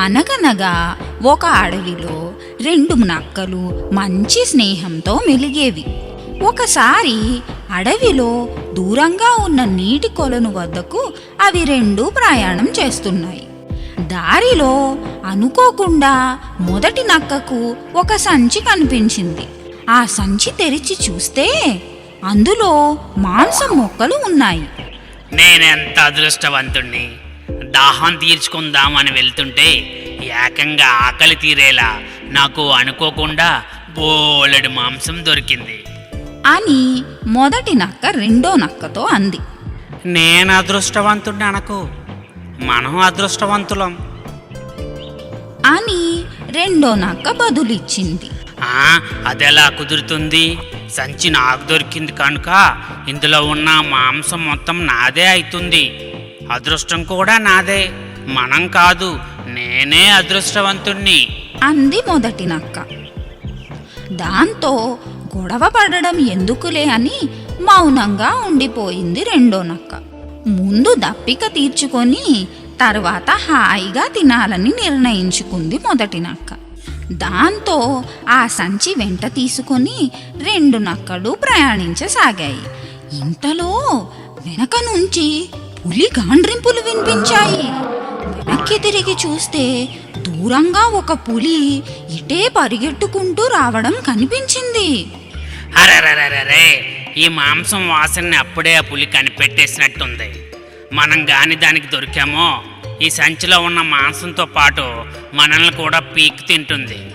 అనగనగా ఒక అడవిలో రెండు నక్కలు మంచి స్నేహంతో మెలిగేవి. ఒకసారి అడవిలో దూరంగా ఉన్న నీటి కొలను వద్దకు అవి రెండు ప్రయాణం చేస్తున్నాయి. దారిలో అనుకోకుండా మొదటి నక్కకు ఒక సంచి కనిపించింది. ఆ సంచి తెరిచి చూస్తే అందులో మాంసం మొక్కలు ఉన్నాయి. నేనెంత అదృష్టవంతుణ్ణి? దాహం తీర్చుకుందామని వెళ్తుంటే ఏకంగా ఆకలి తీరేలా నాకు అనుకోకుండా బోలెడు మాంసం దొరికింది. అని మొదటి నక్క రెండో నక్కతో అంది. నేను అదృష్టవంతుణ్ణి అనకు మనం అదృష్టవంతులం. అని రెండో నక్క బదులిచ్చింది. ఆ, అదెలా కుదురుతుంది? సంచి నాకు దొరికింది కనుక ఇందులో ఉన్న మాంసం మొత్తం నాదే అవుతుంది అదృష్టం కూడా నాదే. మనం కాదు నేనే అదృష్టవంతుణ్ణి. అంది మొదటి నక్క. దాంతో గొడవ పడడం ఎందుకులే అని మౌనంగా ఉండిపోయింది రెండో నక్క. ముందు దప్పిక తీర్చుకొని తర్వాత హాయిగా తినాలని నిర్ణయించుకుంది మొదటి నక్క. దాంతో ఆ సంచి వెంట తీసుకొని రెండు నక్కలు ప్రయాణించసాగాయి. ఇంతలో వెనక నుంచి పులి గాండ్రింపులు వినిపించాయి. వెనక్కి తిరిగి చూస్తే దూరంగా ఒక పులి ఇటే పరిగెట్టుకుంటూ రావడం కనిపించింది. ఈ మాంసం వాసనని అప్పుడే ఆ పులి కనిపెట్టేసినట్టుంది. మనం గాని దానికి దొరికామో ఈ సంచిలో ఉన్న మాంసంతో పాటు మనల్ని కూడా పీక్ తింటుంది.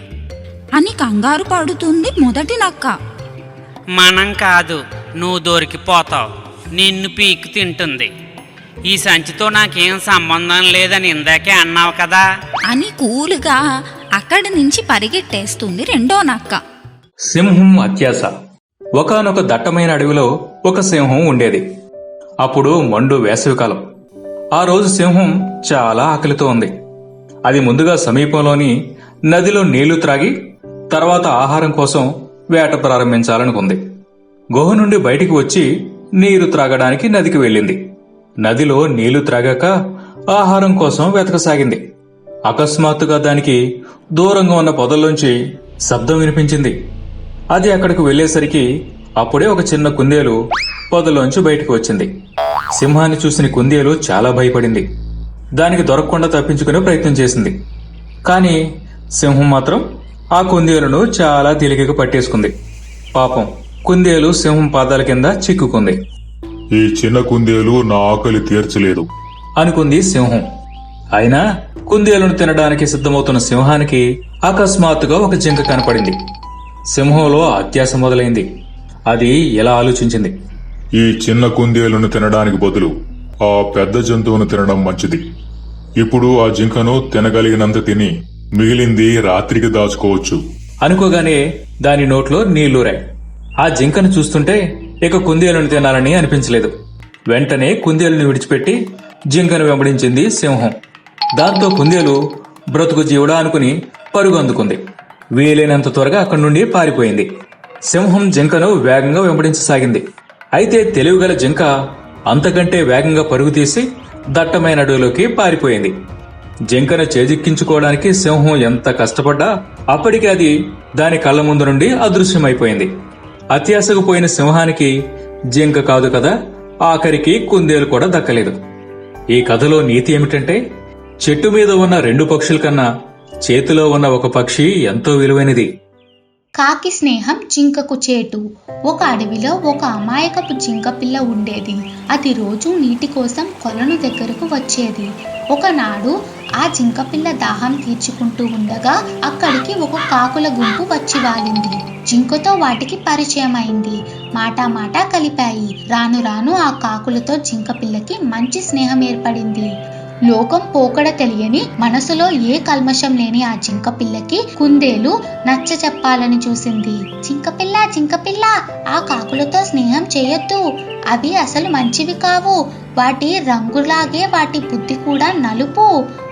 అని కంగారు పడుతుంది మొదటి నక్క. మనం కాదు నువ్వు దొరికిపోతావు. నిన్ను పీక్ తింటుంది. ఈ సంచితో నాకేం సంబంధం లేదని ఇందాకే అన్నావు కదా. అని కూలుగా అక్కడి నుంచి పరిగెట్టేస్తుంది రెండో నక్క. సింహం అత్యాస. ఒకానొక దట్టమైన అడవిలో ఒక సింహం ఉండేది. అప్పుడు మండు వేసవికాలం. ఆ రోజు సింహం చాలా ఆకలితో ఉంది. అది ముందుగా సమీపంలోని నదిలో నీళ్ళు త్రాగి తర్వాత ఆహారం కోసం వేట ప్రారంభించాలనుకుంది. గుహ నుండి బయటికి వచ్చి నీరు త్రాగడానికి నదికి వెళ్ళింది. నదిలో నీళ్ళు త్రాగాక ఆహారం కోసం వెతకసాగింది. అకస్మాత్తుగా దానికి దూరంగా ఉన్న పొదల్లోంచి శబ్దం వినిపించింది. అది అక్కడికి వెళ్ళేసరికి అప్పుడే ఒక చిన్న కుందేలు పొదలోంచి బయటకు వచ్చింది. సింహాన్ని చూసిన కుందేలు చాలా భయపడింది. దానికి దొరకకుండా తప్పించుకునే ప్రయత్నం చేసింది. కానీ సింహం మాత్రం ఆ కుందేలును చాలా తేలికగా పట్టేసుకుంది. పాపం కుందేలు సింహం పాదాల కింద చిక్కుకుంది. ఈ చిన్న కుందేలు నా ఆకలి తీర్చలేదు. అనుకుంది సింహం. అయినా కుందేలును తినడానికి సిద్ధమవుతున్న సింహానికి అకస్మాత్తుగా ఒక జింక కనపడింది. సింహంలో అత్యాస మొదలైంది. అది ఎలా ఆలోచించింది? ఈ చిన్న కుందేలును తినడానికి బదులు ఆ పెద్ద జంతువును తినడం మంచిది. ఇప్పుడు ఆ జింకను తినగలిగినంత తిని మిగిలింది రాత్రికి దాచుకోవచ్చు. అనుకోగానే దాని నోట్లో నీళ్ళూరాయి. ఆ జింకను చూస్తుంటే ఇక కుందేలును తినాలని అనిపించలేదు. వెంటనే కుందేలుని విడిచిపెట్టి జింకను వెంబడించింది సింహం. దాంతో కుందేలు బ్రతుకు జీవుడా అనుకుని పరుగు అందుకుంది. వీలైనంత త్వరగా అక్కడి నుండి పారిపోయింది. సింహం జింకను వేగంగా వెంబడించసాగింది. అయితే తెలివిగల జింక అంతకంటే వేగంగా పరుగు తీసి దట్టమైన అడవిలోకి పారిపోయింది. జింకను చేజిక్కించుకోవడానికి సింహం ఎంత కష్టపడ్డా అప్పటికి అది దాని కళ్ళ ముందు నుండి అదృశ్యమైపోయింది. అత్యాశకు పోయిన సింహానికి జింక కాదు కదా ఆఖరికి కుందేలు కూడా దక్కలేదు. ఈ కథలో నీతి ఏమిటంటే చెట్టు మీద ఉన్న రెండు పక్షుల కన్నా చేతిలో ఉన్న ఒక పక్షి ఎంతో విలువైనది. కాకి స్నేహం జింకకు చేటు. ఒక అడవిలో ఒక అమాయకపు జింక పిల్ల ఉండేది. అది రోజు నీటి కోసం కొలను దగ్గరకు వచ్చేది. ఒకనాడు ఆ జింకపిల్ల దాహం తీర్చుకుంటూ ఉండగా అక్కడికి ఒక కాకుల గుంపు వచ్చి వాలింది. జింకతో వాటికి పరిచయం అయింది మాట మాట కలిపాయి. రాను రాను ఆ కాకులతో జింకపిల్లకి మంచి స్నేహం ఏర్పడింది. లోకం పోకడ తెలియని మనసులో ఏ కల్మషం లేని ఆ జింక పిల్లకి కుందేలు నచ్చ చెప్పాలని చూసింది. జింకపిల్ల జింకపిల్ల ఆ కాకులతో స్నేహం చేయొద్దు. అవి అసలు మంచివి కావు. వాటి రంగులాగే వాటి బుద్ధి కూడా నలుపు.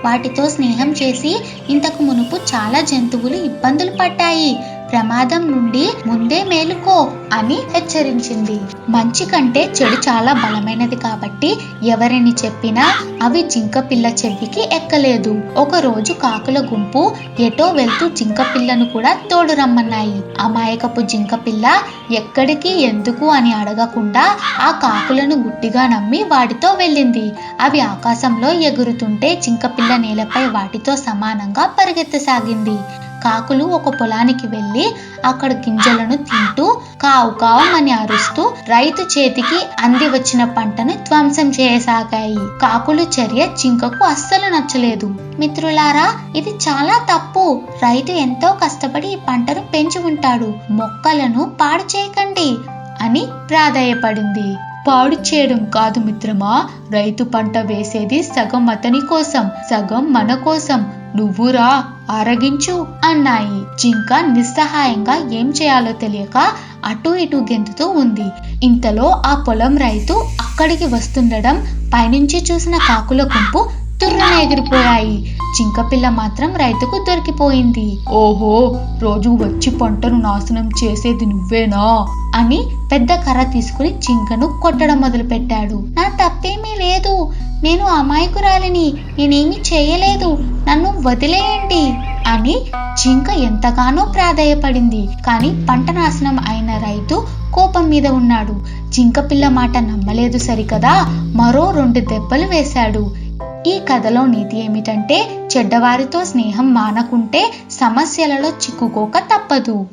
వాటితో స్నేహం చేసి ఇంతకు మునుపు చాలా జంతువులు ఇబ్బందులు పడ్డాయి. ప్రమాదం నుండి ముందే మేలుకో అని హెచ్చరించింది. మంచి కంటే చెడు చాలా బలమైనది కాబట్టి ఎవరిని చెప్పినా అవి జింక పిల్ల చెవికి ఎక్కలేదు. ఒక రోజు కాకుల గుంపు ఎటో వెళ్తూ జింక పిల్లను కూడా తోడు రమ్మన్నాయి. అమాయకపు జింక పిల్ల ఎక్కడికి ఎందుకు అని అడగకుండా ఆ కాకులను గుట్టిగా నమ్మి వాటితో వెళ్ళింది. అవి ఆకాశంలో ఎగురుతుంటే జింకపిల్ల నేలపై వాటితో సమానంగా పరిగెత్తసాగింది. కాకులు ఒక పొలానికి వెళ్ళి అక్కడ గింజలను తింటూ కావు కావమని అరుస్తూ రైతు చేతికి అంది వచ్చిన పంటను ధ్వంసం చేయసాగాయి. కాకులు చర్య జింకకు అస్సలు నచ్చలేదు. మిత్రులారా ఇది చాలా తప్పు. రైతు ఎంతో కష్టపడి ఈ పంటను పెంచి ఉంటాడు. మొక్కలను పాడు చేయకండి అని ప్రాధాయపడింది. పాడు చేయడం కాదు మిత్రమా రైతు పంట వేసేది సగం అతని కోసం సగం మన కోసం. నువ్వురా ఆరగించు అన్నాయి. జింక నిస్సహాయంగా ఏం చేయాలో తెలియక అటు ఇటు గెంతుతూ ఉంది. ఇంతలో ఆ పొలం రైతు అక్కడికి వస్తుండడం పైనుంచి చూసిన కాకుల గుంపు తుర్రున ఎగిరిపోయాయి. జింకపిల్ల మాత్రం రైతుకు దొరికిపోయింది. ఓహో రోజు వచ్చి పంటను నాశనం చేసేది నువ్వేనా? అని పెద్ద కర్ర తీసుకుని జింకను కొట్టడం మొదలుపెట్టాడు. నా తప్పేమీ లేదు. నేను అమాయకురాలిని నేనేమీ చేయలేదు. నన్ను వదిలేయండి అని జింక ఎంతగానో ప్రాధాయపడింది. కానీ పంట నాశనం అయిన రైతు కోపం మీద ఉన్నాడు. జింక పిల్ల మాట నమ్మలేదు సరికదా? మరో రెండు దెబ్బలు వేశాడు. ఈ కథలో నీతి ఏమిటంటే చెడ్డవారితో స్నేహం మానకుంటే సమస్యలలో చిక్కుకోక తప్పదు.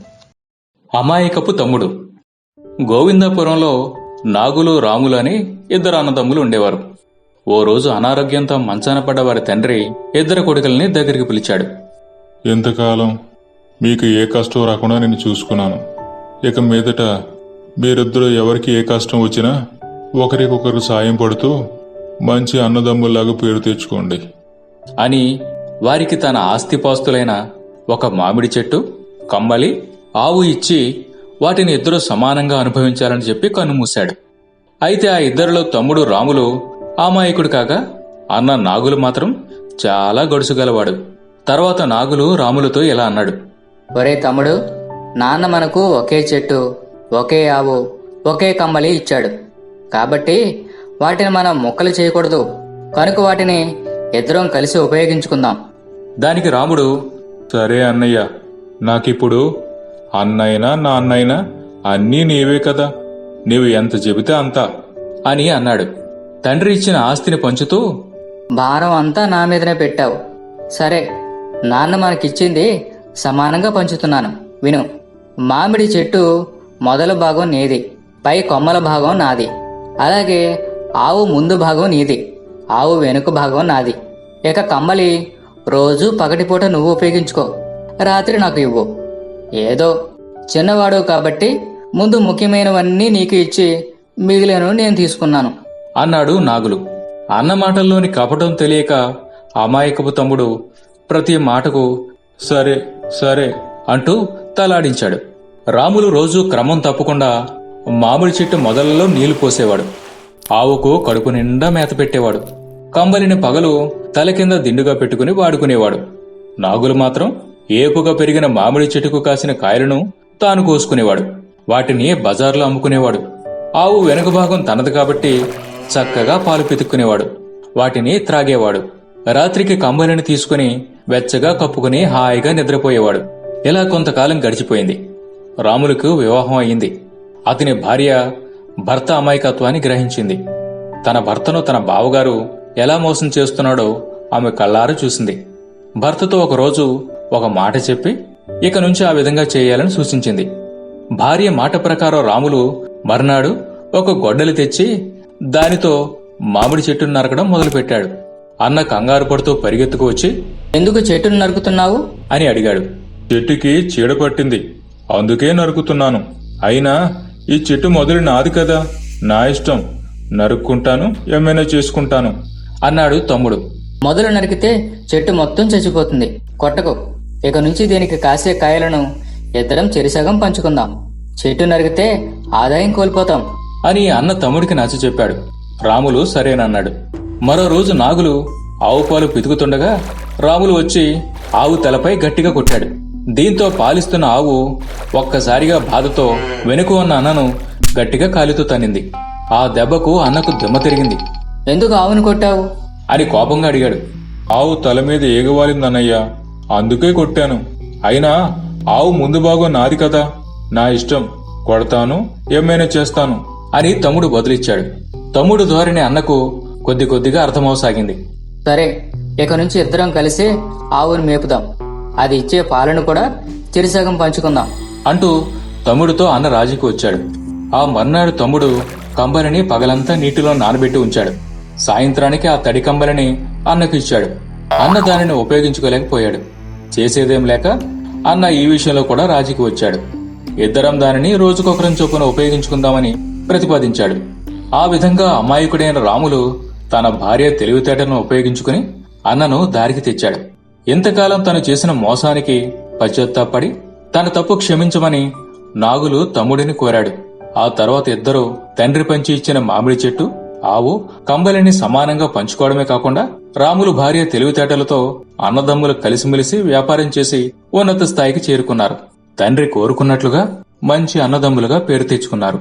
అమాయకపు తమ్ముడు. గోవిందాపురంలో నాగులు రాములు అని ఇద్దరు అన్నదమ్ములు ఉండేవారు. ఓ రోజు అనారోగ్యంతో మంచాన పడ్డ వారి తండ్రి ఇద్దరు కొడుకుల్ని దగ్గరికి పిలిచాడు. ఇంతకాలం మీకు ఏ కష్టం రాకుండా నేను చూసుకున్నాను. ఇక మీదట మీరిద్దరూ ఎవరికి ఏ కష్టం వచ్చినా ఒకరికొకరు సాయం పడుతూ మంచి అన్నదమ్ముల్లాగా పేరు తెచ్చుకోండి. అని వారికి తన ఆస్తిపాస్తులైన ఒక మామిడి చెట్టు కమ్మలి ఆవు ఇచ్చి వాటిని ఇద్దరు సమానంగా అనుభవించాలని చెప్పి కన్నుమూశాడు. అయితే ఆ ఇద్దరిలో తమ్ముడు రాములు అమాయకుడు కాగా అన్న నాగులు మాత్రం చాలా గడుసుగలవాడు తర్వాత నాగులు రాములతో ఇలా అన్నాడు. ఒరే తమ్ముడు నాన్న మనకు ఒకే చెట్టు ఒకే ఆవు ఒకే కమ్మలి ఇచ్చాడు. కాబట్టి వాటిని మనం ముక్కలు చేయకూడదు. కనుక వాటిని ఇద్దరం కలిసి ఉపయోగించుకుందాం. దానికి రాముడు సరే అన్నయ్య నాకిప్పుడు అన్నైనా నా అన్నైనా అన్నీ నీవే కదా నీవు ఎంత చెబితే అంత అని అన్నాడు. తండ్రి ఇచ్చిన ఆస్తిని పంచుతూ భారం అంతా నా మీదనే పెట్టావు. సరే నాన్న మనకిచ్చింది సమానంగా పంచుతున్నాను. విను మామిడి చెట్టు మొదల భాగం నీది పై కొమ్మల భాగం నాది అలాగే ఆవు ముందు భాగం నీది. ఆవు వెనుక భాగం నాది. ఇక కమ్మలి రోజు పగటిపూట నువ్వు ఉపయోగించుకో. రాత్రి నాకు ఇవ్వు. ఏదో చిన్నవాడు కాబట్టి ముందు ముఖ్యమైనవన్నీ నీకు ఇచ్చి మిగిలినవి నేను తీసుకున్నాను. అన్నాడు నాగులు. అన్న మాటల్లోని కపటం తెలియక అమాయకపు తమ్ముడు ప్రతి మాటకు సరే సరే అంటూ తలాడించాడు. రాములు రోజు క్రమం తప్పకుండా మామిడి చెట్టు మొదలలో నీళ్ళు పోసేవాడు. ఆవుకు కడుపు నిండా మేత పెట్టేవాడు. కంబలిని పగలు తల కింద దిండుగా పెట్టుకుని వాడుకునేవాడు. నాగులు మాత్రం ఏపుగా పెరిగిన మామిడి చెట్టుకు కాసిన కాయలను తాను కోసుకునేవాడు. వాటిని బజార్లో అమ్ముకునేవాడు. ఆవు వెనుక భాగం తనది కాబట్టి చక్కగా పాలు పితుక్కునేవాడు. వాటిని త్రాగేవాడు. రాత్రికి కంబలిని తీసుకుని వెచ్చగా కప్పుకుని హాయిగా నిద్రపోయేవాడు. ఇలా కొంతకాలం గడిచిపోయింది. రాములకు వివాహం అయింది. అతని భార్య భర్త అమాయకత్వాన్ని గ్రహించింది. తన భర్తను తన బావగారు ఎలా మోసం చేస్తున్నాడో ఆమె కళ్ళారు చూసింది. భర్తతో ఒకరోజు ఒక మాట చెప్పి ఇక నుంచి ఆ విధంగా చేయాలని సూచించింది. భార్య మాట ప్రకారం రాములు మర్నాడు ఒక గొడ్డలి తెచ్చి దానితో మామిడి చెట్టును నరకడం మొదలుపెట్టాడు. అన్న కంగారు పడుతూ పరిగెత్తుకు వచ్చి ఎందుకు చెట్టును నరుకుతున్నావు? అని అడిగాడు. చెట్టుకి చీడ పట్టింది. అందుకే నరుకుతున్నాను. అయినా ఈ చెట్టు మొదలు నాది కదా. నా ఇష్టం. నరుక్కుంటాను ఏమైనా చేసుకుంటాను. అన్నాడు తమ్ముడు. మొదలు నరికితే చెట్టు మొత్తం చచ్చిపోతుంది. కొట్టకు. ఇక నుంచి దీనికి కాసే కాయలను ఇద్దరం చెరిసగం పంచుకుందాం. చెట్టు నరికితే ఆదాయం కోల్పోతాం. అని అన్న తమ్ముడికి నచ్చ చెప్పాడు. రాములు సరేనన్నాడు. మరో రోజు నాగులు ఆవు పాలు పితుకుతుండగా రాములు వచ్చి ఆవు తలపై గట్టిగా కొట్టాడు. దీంతో పాలిస్తున్న ఆవు ఒక్కసారిగా బాధతో వెనుక ఉన్న అన్నను గట్టిగా కాలితో తన్నింది. ఆ దెబ్బకు అన్నకు దిమ్మ తిరిగింది. ఎందుకు ఆవును కొట్టావు? అని కోపంగా అడిగాడు. ఆవు తల మీద ఏగవాలిందన్నయ్యా అందుకే కొట్టాను. అయినా ఆవు ముందు భాగం నాది కదా. నా ఇష్టం. కొడతాను ఏమైనా చేస్తాను అని తమ్ముడు బదులిచ్చాడు. తమ్ముడు ధోరణి అన్నకు కొద్ది కొద్దిగా అర్థమవసాగింది. సరే ఇక నుంచి ఇద్దరం కలిసి ఆవును మేపుదాం. అది ఇచ్చే పాలను కూడా చిరుసగం పంచుకుందాం. అంటూ తమ్ముడితో అన్న రాజీకి వచ్చాడు. ఆ మర్నాడు తమ్ముడు కంబలిని పగలంతా నీటిలో నానబెట్టి ఉంచాడు. సాయంత్రానికి ఆ తడి కంబలిని అన్నకు ఇచ్చాడు. అన్న దానిని ఉపయోగించుకోలేకపోయాడు. చేసేదేం లేక అన్న ఈ విషయంలో కూడా రాజీకి వచ్చాడు. ఇద్దరం దానిని రోజుకొకరం చొప్పున ఉపయోగించుకుందామని ప్రతిపాదించాడు. ఆ విధంగా అమాయకుడైన రాములు తన భార్య తెలివితేటలను ఉపయోగించుకుని అన్నను దారికి తెచ్చాడు. ఇంతకాలం తను చేసిన మోసానికి పశ్చాత్తాపడి తన తప్పు క్షమించమని నాగులు తమ్ముడిని కోరాడు. ఆ తర్వాత ఇద్దరూ తండ్రి పంచి ఇచ్చిన మామిడి చెట్టు ఆవు కంబలిని సమానంగా పంచుకోవడమే కాకుండా రాములు భార్య తెలివితేటలతో అన్నదమ్ములు కలిసిమెలిసి వ్యాపారం చేసి ఉన్నత స్థాయికి చేరుకున్నారు. తండ్రి కోరుకున్నట్లుగా మంచి అన్నదమ్ములుగా పేరు తెచ్చుకున్నారు.